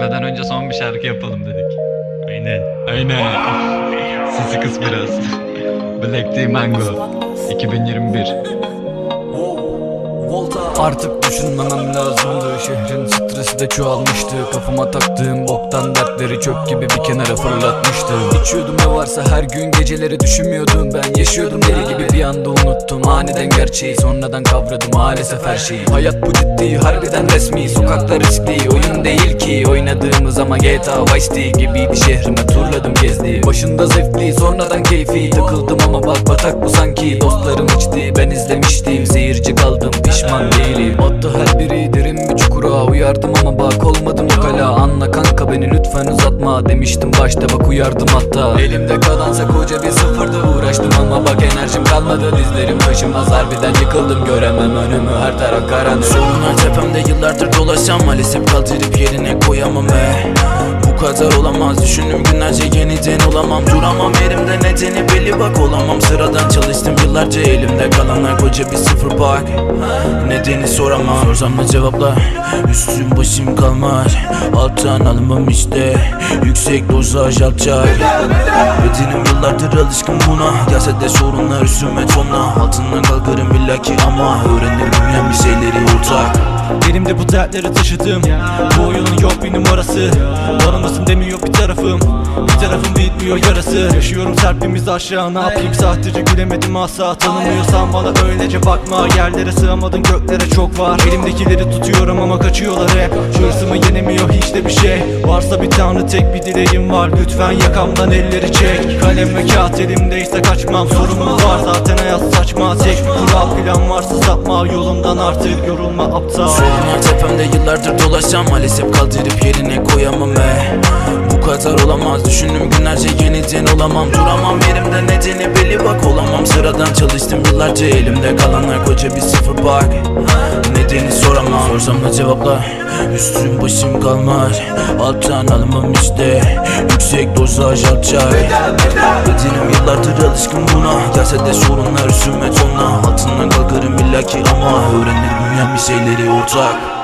gitmeden önce son bir şarkı yapalım dedik. Aynen. Aynen. Sesi kıs biraz. Black Tea Mango 2021 Artık düşünmemem lazımdı. Şehrin stresi de çoğalmıştı. Kafama taktığım boktan dertleri çöp gibi bir kenara fırlatmıştım İçiyordum ne varsa her gün geceleri düşünmüyordum. Ben yaşıyordum deli gibi bir anda unuttum. Aniden gerçeği sonradan kavradım maalesef her şeyi. Hayat bu ciddi harbiden resmi. Sokaklar riskli oyun değil ki. Oynadığımız ama GTA Vice City gibiydi. Şehrime turladım gezdim Başında zevkli sonradan keyfi. Takıldım ama bak batak bu sanki. Dostlarım içti ben izlemiştim. Seyirci kaldım pişman değilim Attı her biri derin bir çukura. Uyardım ama bak olmadım ukala Anla kanka beni lütfen uzatma Demiştim başta. Bak uyardım hatta. Elimde kalansa koca bir sıfırdı Uğraştım ama bak enerjim kalmadı. Dizlerim taşımaz harbiden yıkıldım. Göremem önümü her taraf karanlık. Sorunlar tepemde yıllardır dolaşsam Maalesef kaldırıp yerine koyamam e Bu kadar olamaz. Düşündüm günlerce yeniden olamam. Duramam yerimde nedeni belli bak olamam. Sıradan çalıştım yıllarca elimde kalanlar koca bir sıfır bak. Nedeni soramam Sorsam da cevapla Üstüm başım kalmaz Alttan alınmam işte. Yüksek dozaj alçak. Bedenim yıllardır alışkın buna. Gelse de sorunlar üstüme tonla Altından kalkarım illaki ama Öğrenir büyüyen bir şeyleri ortak Elimde bu dertleri taşıdım Bu oyunun yok bir numarası. Bana mısın demiyor bir tarafım Bir tarafım bitmiyor yarası. Yaşıyorum serpimiz aşağı ne yapayım? Sahteci gülemedim asla Tanımıyorsan bana öylece bakma. Yerlere sığamadın göklere çok var. Elimdekileri tutuyorum ama kaçıyorlar hep. Hırsımı yenemiyor hiç de bir şey. Varsa bir tanrı tek bir dileğim var. Lütfen yakamdan elleri çek. Kalem ve kağıt elimdeyse kaçmam. Sorumlu var zaten hayat saçma. Tek kural plan varsa sapma. Yolumdan artık yorulma aptal Sorunlar tepemde yıllardır dolaşsam Maalesef kaldırıp yerine koyamam e Bu kadar olamaz düşündüm günlerce yeniden olamam. Duramam yerimde nedeni belli bak olamam. Sıradan çalıştım yıllarca elimde kalanlar koca bir sıfır bak. Nedeni soramam. Sorsam da cevapla Üstüm başım kalmaz. Alttan alınmam işte Yüksek dozaj alçak. Bedenim yıllardır alışkın buna. Gelse de sorunlar üstüme tonla. Altından kalkarım illaki ama Öğrenir bir şeyleri ortak